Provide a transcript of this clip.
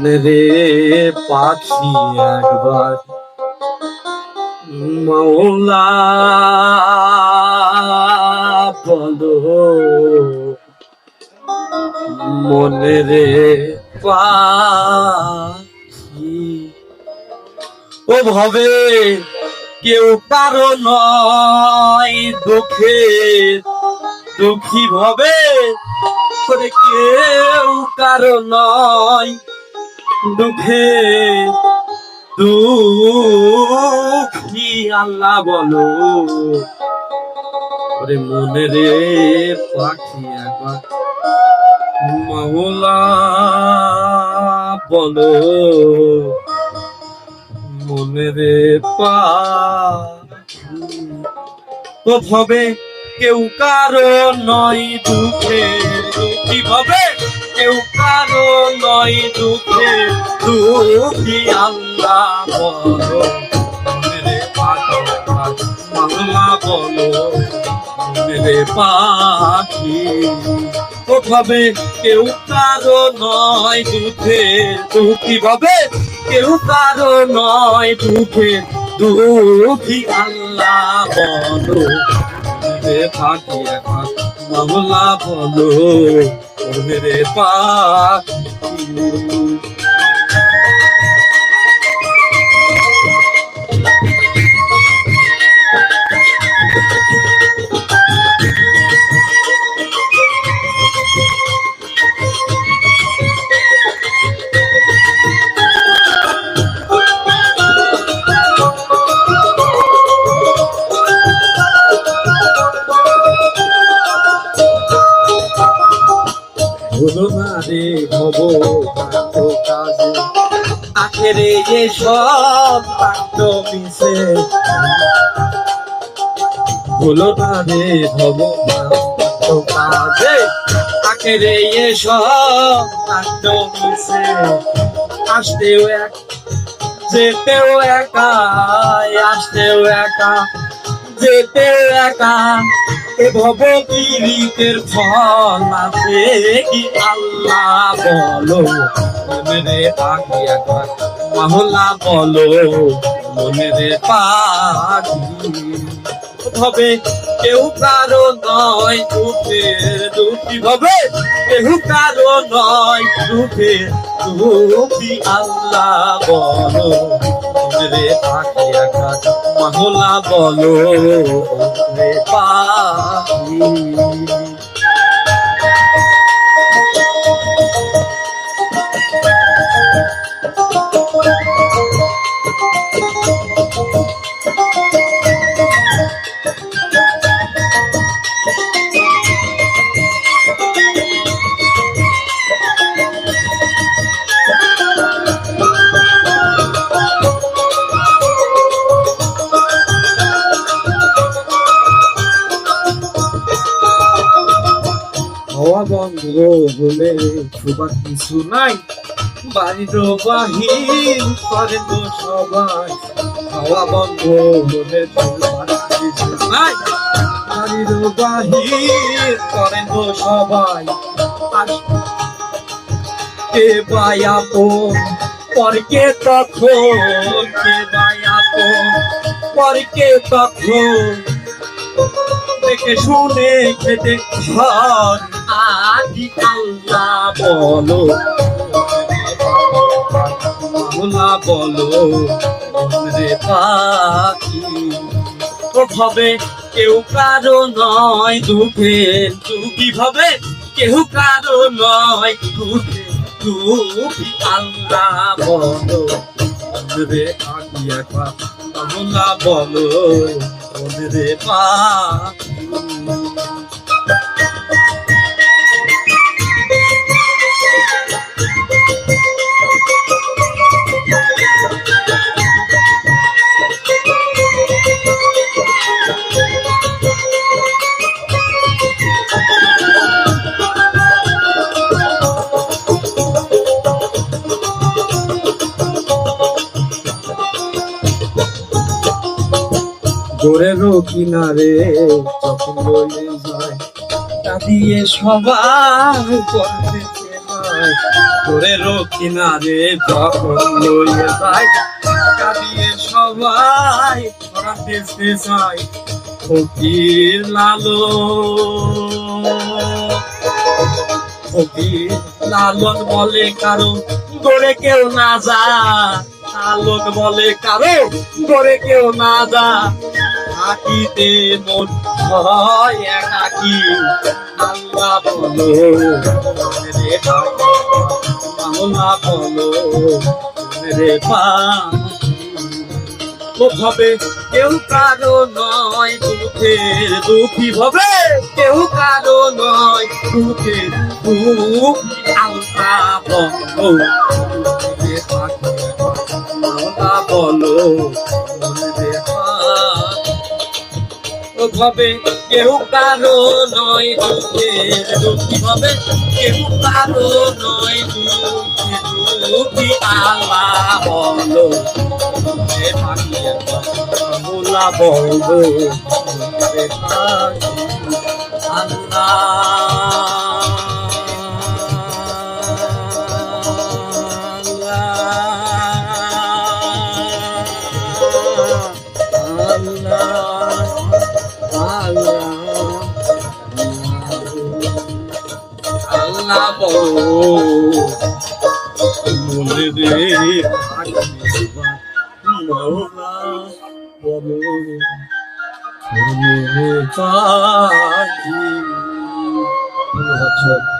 রে পাখি একবার। মৌলা বলো, মনে রে পাখি। ও ভবে, কেউ কারও নয় দুঃখে। দুঃখী ভবে কেউ কারও নয় দুঃখে দুঃখী আল্লাহ বলো? ওরে মনে রে পাখি একবার বলো। মনে রে ও ভবে কেউ কারও নয় দুঃখে। দুঃখী ভবে কেউ কারও নয় দুঃখে, দুঃখী আল্লাহ বলো। মামলা বলো। পাখি ভাবে কেউ কারও নয় দুঃখে, দুঃখী ভাবে কেউ কারও নয় দুঃখে, দুঃখী আল্লাহ বলো। রে পাখি এখন মামলা বলো। রে পাখি রে হব কাজে। আখেরে যে সব কাণ্ড মিশে। হলো রে হব কাজে। আখেরে এ সব কাণ্ড মিশে। আসতেও এক, যেতেও একা, আসতেও একা, যেতেও একা। এ ভব পীড়িতের ফল আছে কি আল্লাহ বলো? মনে পাখি একবার মহল্লা বলো। মনে রে পাখি ভবে কেউ কারও নয় দুঃখের দুঃখী ভবে কেউ কারও নয় দুঃখের দুঃখী আল্লাহ বলো। রে পাখি আকাশ, মহলা বলো, রে পাখি। বন্ধ হলে সুবার কিছু নাই। বাড়ির বাহির করে তো সবাই হাওয়া বন্ধ হলে সুবার কিছু নাই। বাড়ির বাহির করে তো সবাই কে বায়াপো পরকে তখন কে বায়াপো পরকে তখন দেখে শুনে খেতে ঘর আদি আল্লাহ বলো মামলা বলো রে পাখি ভাবে কেউ কারও নয় দুঃখে দুঃখী ভাবে কেউ কারও নয় দুঃখে দুঃখী আল্লাহ বলো। রে আদি একবার বলো। রে পাখি জোরেরও কিনারে যখন লয়ে যায়, তা দিয়ে সবাই করতে চায় তোরে রক্ষিণা রে যখন লইয়ে যায় কাঁদিয়ে সবাই দেশে যায় ফকির লালো ফকির লালন বলে কারও গড়ে কেউ না যা লালন বলে কারও গড়ে কেউ না যা থাকিতে মন হয় একাকি। আল্লাহ বলো রে আল্লাহ বলো রে পা হবে কেউ কারও নয় দুঃখের দুঃখী হবে কেউ কারও নয় দুঃখের দুঃখ। আল্লাহ বলো পাখি, বলো ভাবে কেউ কারও নয় দুঃখের দুঃখী হবে কেউ কারও নয় দুঃখী আল্লাহ বলো রে পাখি, আল্লাহ রে মনে রে ধন্যবাদ।